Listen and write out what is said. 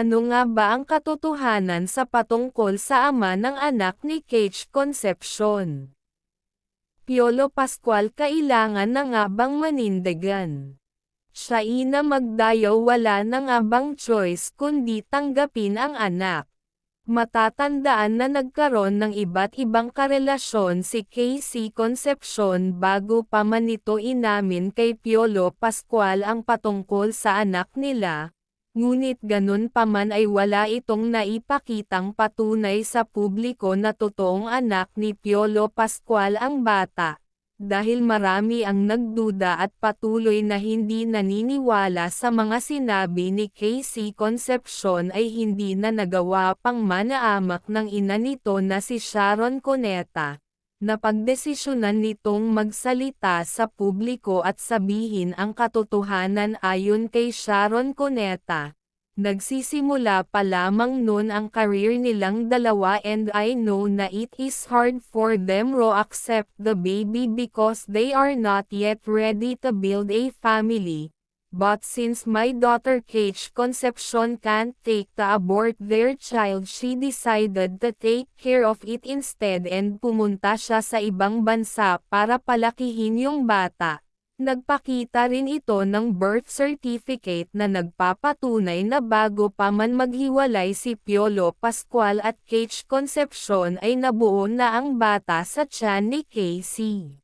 Ano nga ba ang katotohanan sa patungkol sa ama ng anak ni Cage Concepcion? Piolo Pascual kailangan na nga bang manindigan? Siya ina magdayaw wala na nga bang choice kundi tanggapin ang anak. Matatandaan na nagkaroon ng iba't ibang karelasyon si KC Concepcion bago pa man ito inamin kay Piolo Pascual ang patungkol sa anak nila, ngunit ganun pa man ay wala itong naipakitang patunay sa publiko na totoong anak ni Piolo Pascual ang bata dahil marami ang nagduda at patuloy na hindi naniniwala sa mga sinabi ni KC Concepcion ay hindi na nagawa pang manaamak ng ina nito na si Sharon Cuneta. Napagdesisyonan nitong magsalita sa publiko at sabihin ang katotohanan ayon kay Sharon Cuneta. Nagsisimula pa lamang noon ang career nilang dalawa and I know na it is hard for them to accept the baby because they are not yet ready to build a family. But since my daughter Kate Concepcion can't take to abort their child she decided to take care of it instead and pumunta siya sa ibang bansa para palakihin yung bata. Nagpakita rin ito ng birth certificate na nagpapatunay na bago pa man maghiwalay si Piolo Pascual at Kate Concepcion ay nabuo na ang bata sa tiyan ni Casey.